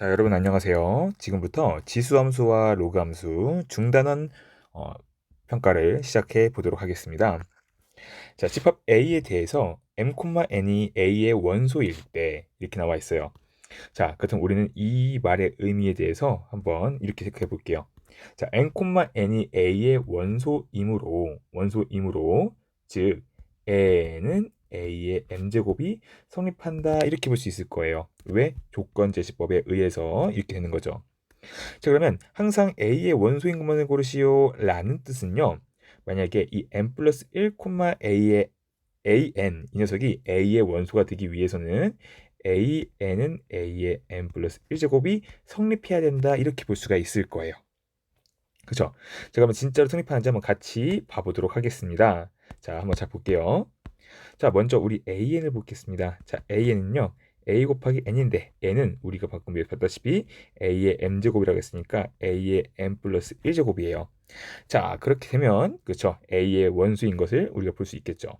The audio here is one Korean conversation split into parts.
자, 여러분 안녕하세요. 지금부터 지수함수와 로그함수 중단원 어, 평가를 시작해 보도록 하겠습니다. 자, 집합 A에 대해서 m, n이 A의 원소일 때 이렇게 나와 있어요. 자, 그렇다면 우리는 이 말의 의미에 대해서 한번 이렇게 생각해 볼게요. 자, m, n이 A의 원소이므로 원소이므로 즉 n은 a의 m제곱이 성립한다 이렇게 볼 수 있을 거예요. 왜? 조건 제시법에 의해서 이렇게 되는 거죠. 자 그러면 항상 a의 원소인 것만을 고르시오 라는 뜻은요. 만약에 이 n 플러스 1, a의 an 이 녀석이 a의 원소가 되기 위해서는 an은 a의 n 플러스 1제곱이 성립해야 된다 이렇게 볼 수가 있을 거예요. 그죠? 자 그러면 진짜로 성립하는지 한번 같이 봐보도록 하겠습니다. 자 한번 잘 볼게요. 자, 먼저 우리 an을 보겠습니다. 자, an은요. a 곱하기 n인데 n은 우리가 방금 봤다시피 a의 m제곱이라고 했으니까 a의 m 플러스 1제곱이에요. 자, 그렇게 되면 그렇죠. a의 원수인 것을 우리가 볼 수 있겠죠.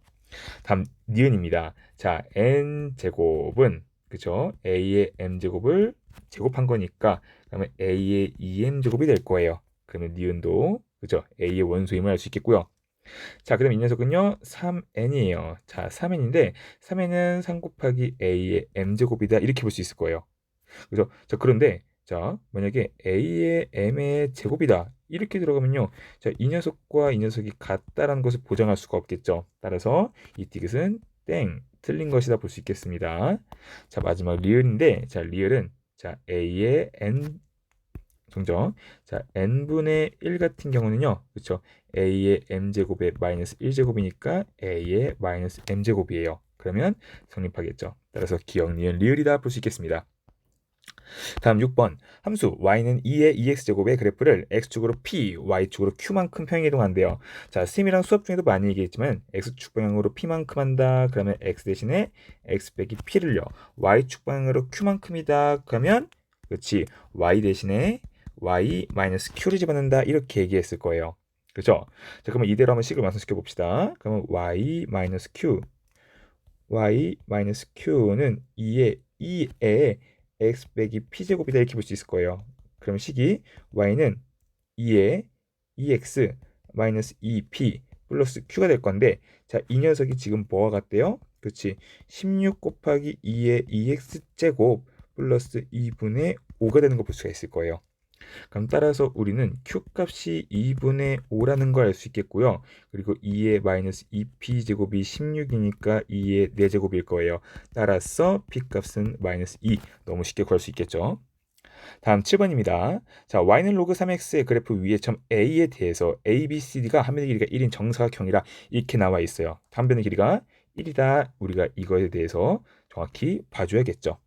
다음 니은입니다. 자, n제곱은 그렇죠. a의 m제곱을 제곱한 거니까 그러면 a의 2m제곱이 될 거예요. 그러면 니은도 그죠? a의 원소임을 알 수 있겠고요. 자, 그럼 이 녀석은요, 3n이에요. 자, 3n인데, 3n은 3 곱하기 a의 m제곱이다. 이렇게 볼 수 있을 거예요. 그래서, 자, 그런데, 자, 만약에 a의 m의 제곱이다. 이렇게 들어가면요. 자, 이 녀석과 이 녀석이 같다라는 것을 보장할 수가 없겠죠. 따라서 이 티귿은 땡, 틀린 것이다 볼 수 있겠습니다. 자, 마지막 리을인데, 자, 리을은 자, a의 n 정정. 자, n분의 1 같은 경우는요. 그렇죠? a의 m제곱에 마이너스 1제곱이니까 a의 마이너스 m제곱이에요. 그러면 성립하겠죠. 따라서 기억, 니은, 리을이다 볼 수 있겠습니다. 다음 6번 함수 y는 2의 2x제곱의 그래프를 x축으로 p, y축으로 q만큼 평행이동 한대요. 자, 쌤이랑 수업 중에도 많이 얘기했지만 x축 방향으로 p만큼 한다. 그러면 x 대신에 x 빼기 p를요. y축 방향으로 q만큼이다. 그러면 그렇지 y 대신에 y-q를 집어넣는다 이렇게 얘기했을 거예요. 그죠? 자, 그러면 이대로 한번 식을 완성시켜 봅시다. 그러면 y-q y-q는 2의 2의 x 빼기 p제곱이다 이렇게 볼 수 있을 거예요. 그럼 식이 y는 2의 2x 마이너스 2p 플러스 q가 될 건데 자, 이 녀석이 지금 뭐와 같대요? 그렇지. 16 곱하기 2의 2x제곱 플러스 2분의 5가 되는 거 볼 수가 있을 거예요. 그럼 따라서 우리는 q 값이 2분의 5라는 걸 알 수 있겠고요. 그리고 2의 마이너스 2p 제곱이 16이니까 2의 4제곱일 거예요. 따라서 p 값은 마이너스 2 너무 쉽게 구할 수 있겠죠. 다음 7번입니다. 자, y는 로그 3x의 그래프 위에 점 a에 대해서 a, b, c, d가 한 변의 길이가 1인 정사각형이라 이렇게 나와 있어요. 한 변의 길이가 1이다. 우리가 이거에 대해서 정확히 봐줘야겠죠.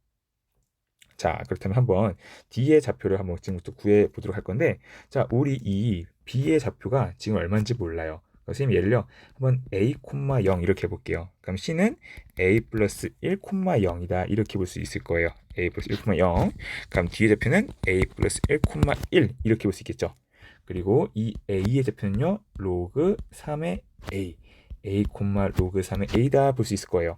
자, 그렇다면 한번 D의 좌표를 한번 지금부터 구해 보도록 할 건데, 자, 우리 이 B의 좌표가 지금 얼마인지 몰라요. 선생님 예를요 한번 a, 0 이렇게 해볼게요. 그럼 c는 a 플러스 1, 0이다 이렇게 볼 수 있을 거예요. a 플러스 1, 0 그럼 D의 좌표는 a 플러스 1, 1 이렇게 볼 수 있겠죠. 그리고 이 a의 좌표는요 로그 3의 a a, 로그 3의 a다 볼 수 있을 거예요.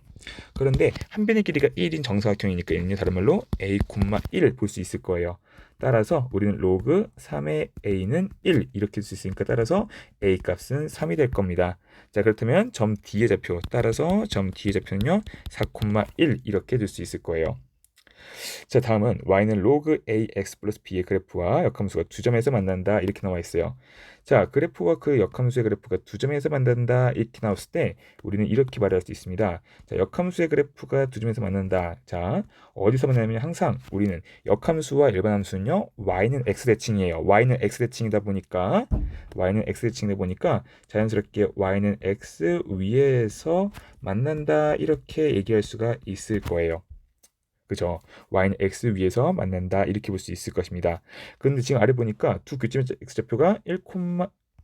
그런데 한 변의 길이가 1인 정사각형이니까 얘는 다른 말로 a, 1을 볼 수 있을 거예요. 따라서 우리는 로그 3의 a는 1 이렇게 쓸수 있으니까 따라서 a 값은 3이 될 겁니다. 자 그렇다면 점 D의 좌표 따라서 점 D의 좌표는요 4,1 이렇게 줄수 있을 거예요. 자 다음은 y는 로그 ax 플러스 b의 그래프와 역함수가 두 점에서 만난다 이렇게 나와 있어요. 자 그래프와 그 역함수의 그래프가 두 점에서 만난다 이렇게 나왔을 때 우리는 이렇게 말할 수 있습니다. 자 역함수의 그래프가 두 점에서 만난다. 자 어디서 만나냐면 항상 우리는 역함수와 일반 함수는요 y는 x 대칭이에요. y는 x 대칭이다 보니까 y는 x 대칭이다 보니까 자연스럽게 y는 x 위에서 만난다 이렇게 얘기할 수가 있을 거예요. 그죠? y는 x 위에서 만난다 이렇게 볼 수 있을 것입니다. 그런데 지금 아래 보니까 두 교점의 x좌표가 1,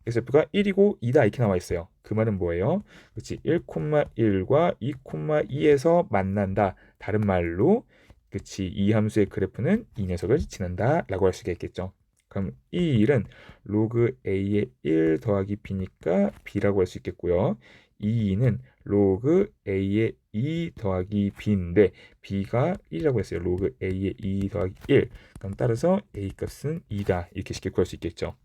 x좌표가 1이고 2다 이렇게 나와 있어요. 그 말은 뭐예요? 그렇지 1,1과 2,2에서 만난다. 다른 말로 그렇지 이 함수의 그래프는 이 녀석을 지난다 라고 할 수가 있겠죠. 그럼 이 1은 로그 a의 1 더하기 b니까 b라고 할 수 있겠고요. 이 2는 로그 a의 2 더하기 b인데 b가 1이라고 했어요. 로그 a의 2 더하기 1. 그럼 따라서 a 값은 2다. 이렇게 쉽게 구할 수 있겠죠.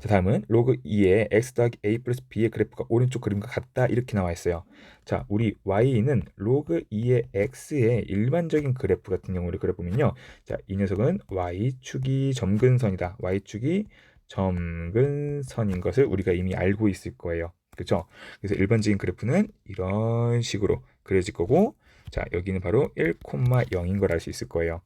자, 다음은 로그 2의 x 더하기 a 플러스 b의 그래프가 오른쪽 그림과 같다 이렇게 나와 있어요. 자, 우리 y는 로그 2의 x의 일반적인 그래프 같은 경우를 그려보면요. 자, 이 녀석은 y축이 점근선이다. y축이 점근선인 것을 우리가 이미 알고 있을 거예요. 그렇죠? 그래서 일반적인 그래프는 이런 식으로 그려질 거고 자, 여기는 바로 1,0인 걸 알 수 있을 거예요.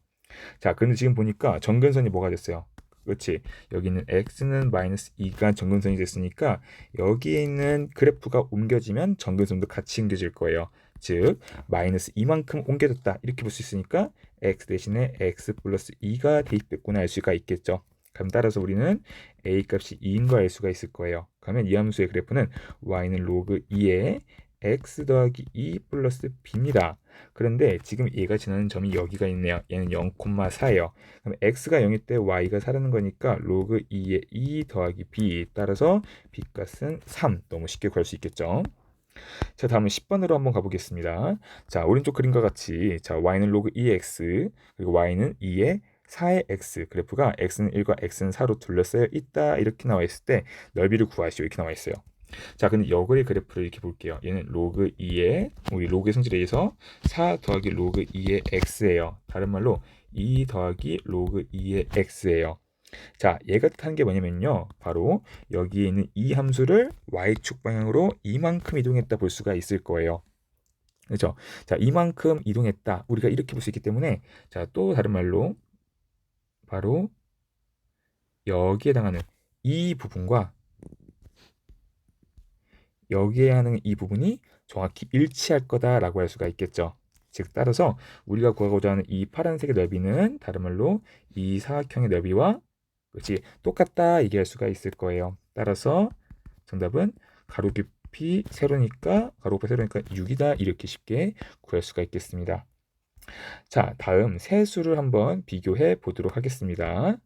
자, 그런데 지금 보니까 점근선이 뭐가 됐어요? 그렇지. 여기는 x는 마이너스 2가 정근선이 됐으니까 여기에 있는 그래프가 옮겨지면 정근선도 같이 옮겨질 거예요. 즉 마이너스 2만큼 옮겨졌다 이렇게 볼 수 있으니까 x 대신에 x 플러스 2가 대입됐구나 알 수가 있겠죠. 그럼 따라서 우리는 a 값이 2인 거 알 수가 있을 거예요. 그러면 이 함수의 그래프는 y는 로그 2에 x 더하기 2 플러스 b입니다. 그런데 지금 얘가 지나는 점이 여기가 있네요. 얘는 0,4예요. 그럼 x가 0일 때 y가 4라는 거니까 로그 2의 2 더하기 b 따라서 b 값은 3 너무 쉽게 구할 수 있겠죠. 자 다음은 10번으로 한번 가보겠습니다. 자 오른쪽 그림과 같이 자 y는 로그 2x 그리고 y는 2의 4의 x 그래프가 x는 1과 x는 4로 둘러싸여 있다 이렇게 나와 있을 때 넓이를 구하시오 이렇게 나와 있어요. 자, 근데 역의 그래프를 이렇게 볼게요. 얘는 로그 2의 우리 로그의 성질에 의해서 4 더하기 로그 2의 x예요. 다른 말로 2 더하기 로그 2의 x예요. 자, 얘가 뜻하는 게 뭐냐면요. 바로 여기에 있는 이 함수를 y축 방향으로 이만큼 이동했다 볼 수가 있을 거예요. 그렇죠? 자, 이만큼 이동했다. 우리가 이렇게 볼 수 있기 때문에 자, 또 다른 말로 바로 여기에 해당하는 이 부분과 여기에 하는 이 부분이 정확히 일치할 거다라고 할 수가 있겠죠. 즉 따라서 우리가 구하고자 하는 이 파란색의 넓이는 다른 말로 이 사각형의 넓이와 그렇지 똑같다 얘기할 수가 있을 거예요. 따라서 정답은 가로 깊이 세로니까 가로 깊이 세로니까 6이다 이렇게 쉽게 구할 수가 있겠습니다. 자 다음 세수를 한번 비교해 보도록 하겠습니다.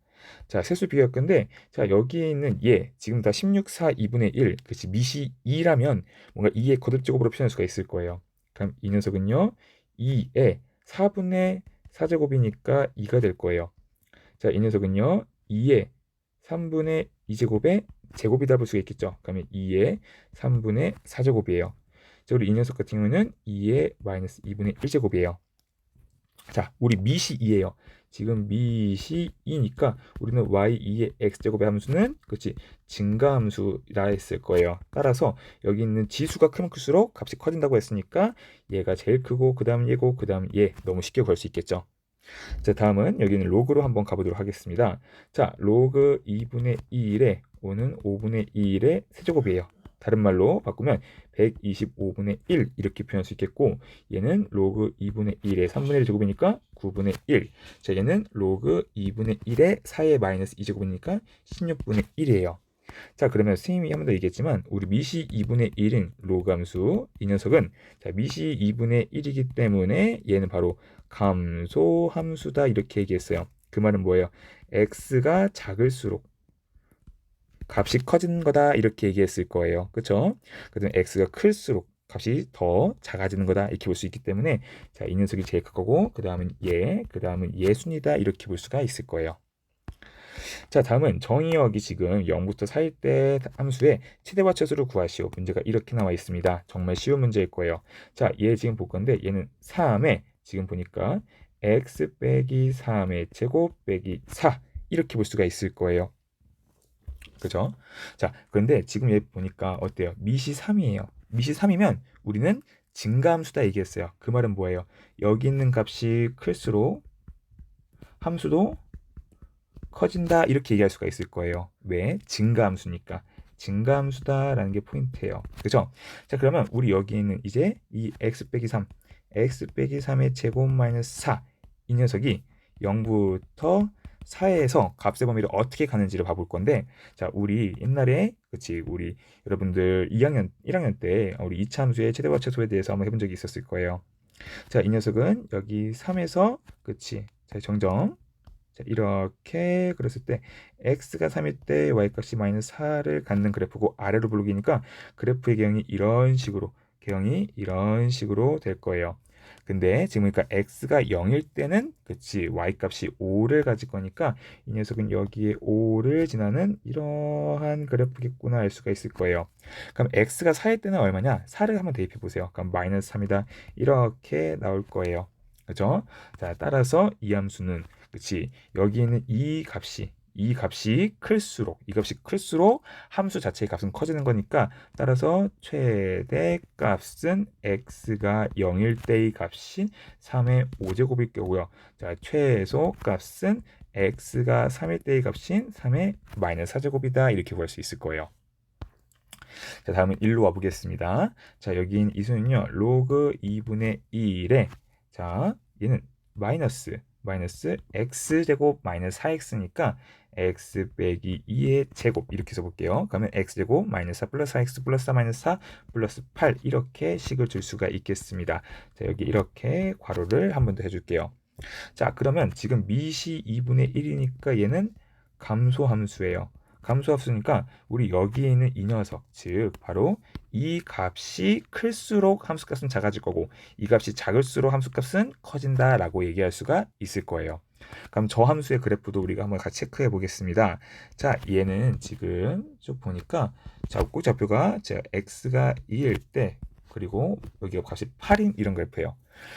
자, 세수 비교할 건데, 자, 여기에 있는 얘, 지금 다 16, 4, 2분의 1, 그치, 미시 2라면 뭔가 2의 거듭제곱으로 표현할 수가 있을 거예요. 그럼 이 녀석은요, 2의 4분의 4제곱이니까 2가 될 거예요. 자, 이 녀석은요, 2의 3분의 2제곱의 제곱이다 볼 수가 있겠죠. 그러면 2의 3분의 4제곱이에요. 자, 우리 이 녀석 같은 경우는 2의 마이너스 2분의 1제곱이에요. 자, 우리 미시 2예요. 지금 미시 2니까 우리는 y2의 x제곱의 함수는 그렇지 증가함수라 했을 거예요. 따라서 여기 있는 지수가 크면 클수록 값이 커진다고 했으니까 얘가 제일 크고 그 다음 얘고 그 다음 얘 너무 쉽게 구할 수 있겠죠. 자 다음은 여기는 로그로 한번 가보도록 하겠습니다. 자 로그 2분의 2일에 오는 5분의 2일의 세제곱이에요. 다른 말로 바꾸면 125분의 1 이렇게 표현할 수 있겠고 얘는 로그 2분의 1의 3분의 1 제곱이니까 9분의 1. 자 얘는 로그 2분의 1의 4의 마이너스 2 제곱이니까 16분의 1이에요. 자 그러면 선생님이 한 번 더 얘기했지만 우리 미시 2분의 1인 로그 함수 이 녀석은 자 미시 2분의 1이기 때문에 얘는 바로 감소 함수다 이렇게 얘기했어요. 그 말은 뭐예요? x가 작을수록 값이 커지는 거다 이렇게 얘기했을 거예요. 그렇죠? 그다음 x가 클수록 값이 더 작아지는 거다 이렇게 볼 수 있기 때문에 자, 이 녀석이 제일 큰 거고 그 다음은 얘, 그 다음은 얘 순이다 이렇게 볼 수가 있을 거예요. 자 다음은 정의역이 지금 0부터 4일 때 함수의 최대와 최소를 구하시오. 문제가 이렇게 나와 있습니다. 정말 쉬운 문제일 거예요. 자, 얘 지금 볼 건데 얘는 3에 지금 보니까 x 빼기 3의 제곱 빼기 4 이렇게 볼 수가 있을 거예요. 그죠? 자, 그런데 지금 얘 보니까 어때요? 미시 3이에요. 미시 3이면 우리는 증가함수다 얘기했어요. 그 말은 뭐예요? 여기 있는 값이 클수록 함수도 커진다 이렇게 얘기할 수가 있을 거예요. 왜? 증가함수니까. 증가함수다라는 게 포인트예요. 그죠? 자, 그러면 우리 여기 있는 이제 이 x 빼기 3, x 빼기 3의 제곱 마이너스 4, 이 녀석이 0부터 4에서 값의 범위를 어떻게 가는지를 봐볼 건데 자 우리 옛날에 그치 우리 여러분들 2학년 1학년 때 우리 2차 함수의 최대와 최소에 대해서 한번 해본 적이 있었을 거예요 자 이 녀석은 여기 3에서 그치 자 정정 자 이렇게 그랬을 때 x가 3일 때 y값이 마이너스 4를 갖는 그래프고 아래로 블록이니까 그래프의 경이 이런 식으로 개형이 이런 식으로 될 거예요. 근데 지금 그러니까 x가 0일 때는 그치 y 값이 5를 가질 거니까 이 녀석은 여기에 5를 지나는 이러한 그래프겠구나 알 수가 있을 거예요. 그럼 x가 4일 때는 얼마냐? 4를 한번 대입해 보세요. 그럼 마이너스 3이다. 이렇게 나올 거예요. 그죠? 자, 따라서 이 함수는 그치 여기 있는 이 값이 이 값이 클수록 이 값이 클수록 함수 자체의 값은 커지는 거니까 따라서 최대 값은 x가 0일 때의 값이 3의 5제곱일 거고요. 자, 최소 값은 x가 3일 때의 값인 3의 마이너스 4제곱이다 이렇게 구할 수 있을 거예요. 자, 다음은 1로 와 보겠습니다. 자, 여기인 이 수는요, 로그 2분의 1에, 자, 얘는 마이너스, 마이너스 x제곱 마이너스 4x니까 x 빼기 2의 제곱 이렇게 써볼게요. 그러면 x제곱 마이너스 4 플러스 4x 플러스 4 마이너스 4 플러스 8 이렇게 식을 줄 수가 있겠습니다. 자, 여기 이렇게 괄호를 한 번 더 해줄게요. 자, 그러면 지금 미시 2분의 1이니까 얘는 감소함수예요. 감소함수니까 우리 여기에 있는 이 녀석, 즉 바로 이 값이 클수록 함수값은 작아질 거고 이 값이 작을수록 함수값은 커진다 라고 얘기할 수가 있을 거예요. 그럼 저 함수의 그래프도 우리가 한번 같이 체크해 보겠습니다. 자, 얘는 지금 쭉 보니까 자, 꼭좌표가 제가 x가 2일 때 그리고 여기가 값이 8인 이런 그래프예요.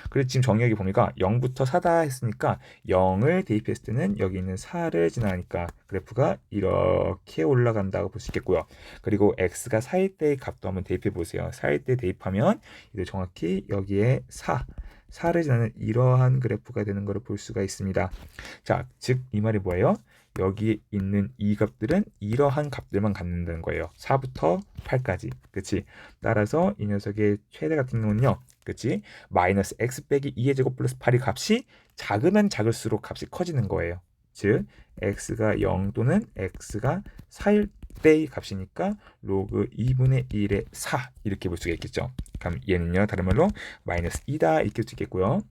그래서 지금 정의하기 보니까 0부터 4다 했으니까 0을 대입했을 때는 여기 있는 4를 지나니까 그래프가 이렇게 올라간다고 볼 수 있겠고요. 그리고 x가 4일 때의 값도 한번 대입해 보세요. 4일 때 대입하면 이제 정확히 여기에 4 4를 지나는 이러한 그래프가 되는 것을 볼 수가 있습니다. 자, 즉 이 말이 뭐예요? 여기 있는 이 값들은 이러한 값들만 갖는다는 거예요. 4부터 8까지. 그치? 따라서 이 녀석의 최대 같은 경우는요. 그치? 마이너스 x 빼기 2의 제곱 플러스 8의 값이 작으면 작을수록 값이 커지는 거예요. 즉 x가 0 또는 x가 4일 때의 값이니까 로그 2분의 1의 4 이렇게 볼 수가 있겠죠. 그럼 얘는요 다른 말로 마이너스 2다 이렇게 볼 수 있겠고요.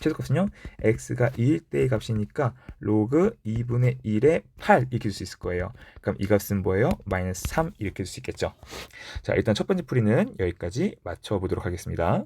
최소값은요 x가 2일 때의 값이니까 로그 2분의 1의 8 이렇게 줄 수 있을 거예요. 그럼 이 값은 뭐예요? 마이너스 3 이렇게 줄 수 있겠죠. 자 일단 첫 번째 풀이는 여기까지 맞춰보도록 하겠습니다.